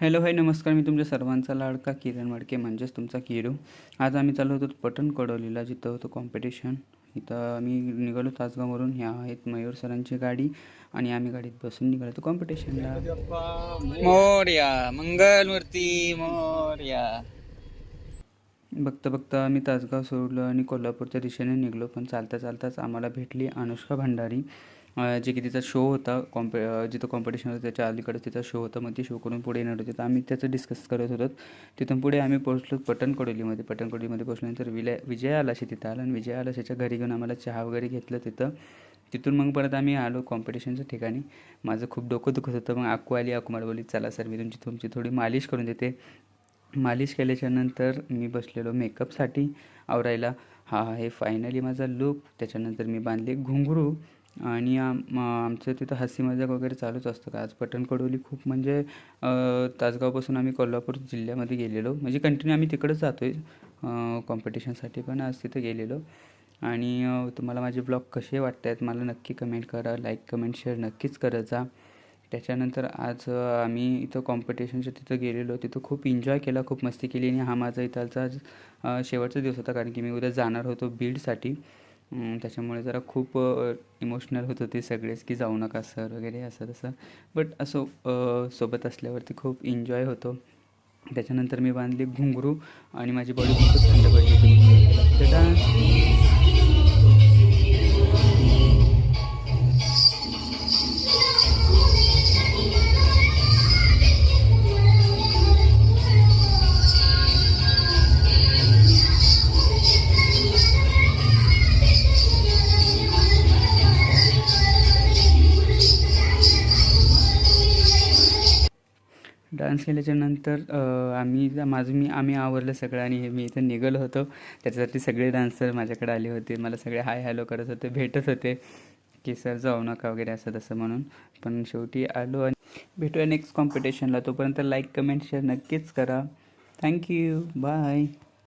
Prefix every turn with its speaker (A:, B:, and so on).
A: Hello hi नमस्कार. मी तुमच्या सर्वांचा लाडका किरण मडके म्हणजेच तुमचा किरू. आज आम्ही चाललो होतो पटण कडोलीला. जिथं होतं कॉम्पिटिशन इथं आम्ही निघालो तासगाववरून. ह्या आहेत मयूर सरांची गाडी आणि आम्ही गाडीत बसून निघालो होतो कॉम्पिटिशनला मोर्या मंगलमूर्ती मोर्या. बघता बघता आम्ही तासगाव सोडलं आणि कोल्हापूरच्या दिशेने निघलो. पण चालता चालताच आम्हाला भेटली अनुष्का भंडारी. जे की तिचा शो होता कॉम्प जिथं कॉम्पिटिशन होतं त्याच्या अलीकडे तिचा शो होता. मग ती शो करून पुढे येणार होती. तर आम्ही त्याचं डिस्कस करत होतो. तिथून पुढे आम्ही पोहोचलो पटणकडोलीमध्ये. पटणकडोलीमध्ये पोहोचल्यानंतर विलय विजय आलाशी तिथं आला आणि विजय आलाशीच्या घरी घेऊन आम्हाला चहा वगैरे घेतलं तिथं. तिथून मग परत आम्ही आलो कॉम्पिटिशनच्या ठिकाणी. माझं खूप डोकं दुखत होतं. मग आकू आली. आकू मला बोलली चला सर मी तुमची तुमची थोडी मालिश करून देते. मालिश केल्याच्यानंतर मी बसलेलो मेकअपसाठी आवरायला. हा हे फायनली माझा लुक त्याच्यानंतर मी बांधले घुंगरू. आणि आम आमचं तिथं हसी मजाक वगैरे चालूच असतं. का आज पटणकडोली खूप म्हणजे तासगावपासून आम्ही कोल्हापूर जिल्ह्यामध्ये गेलेलो. म्हणजे कंटिन्यू आम्ही तिकडंच जातो आहे कॉम्पिटिशनसाठी पण आज तिथं गेलेलो. आणि तुम्हाला माझे ब्लॉग कसे वाटत आहेत मला नक्की कमेंट करा लाईक कमेंट शेअर नक्कीच करत जा. त्याच्यानंतर आज आम्ही इथं कॉम्पिटिशनच्या तिथं गेलेलो. तिथं खूप एन्जॉय केला खूप मस्ती केली. आणि हा माझा इथलचा आज शेवटचा दिवस होता. कारण की मी उद्या जाणार होतो बीडसाठी. त्याच्यामुळे जरा खूप इमोशनल होत होते सगळेच की जाऊ नका सर वगैरे असं तसं. बट असं सोबत असल्यावरती खूप एन्जॉय होतो. त्याच्यानंतर मी बांधली घुंगरू आणि माझी बॉडी खूपच थंड पडली होती. डान्स केल्याच्यानंतर आम्ही माझं मी आम्ही आवरलं सगळं आणि हे मी इथं निघालो होतो. त्याच्यासाठी सगळे डान्सर माझ्याकडे आले होते. मला सगळे हाय हॅलो करत होते भेटत होते. की सर जाऊ नका वगैरे असं तसं म्हणून. पण शेवटी आलो आणि भेटूया नेक्स्ट कॉम्पिटिशनला तोपर्यंत लाईक कमेंट शेअर नक्कीच करा. Thank you bye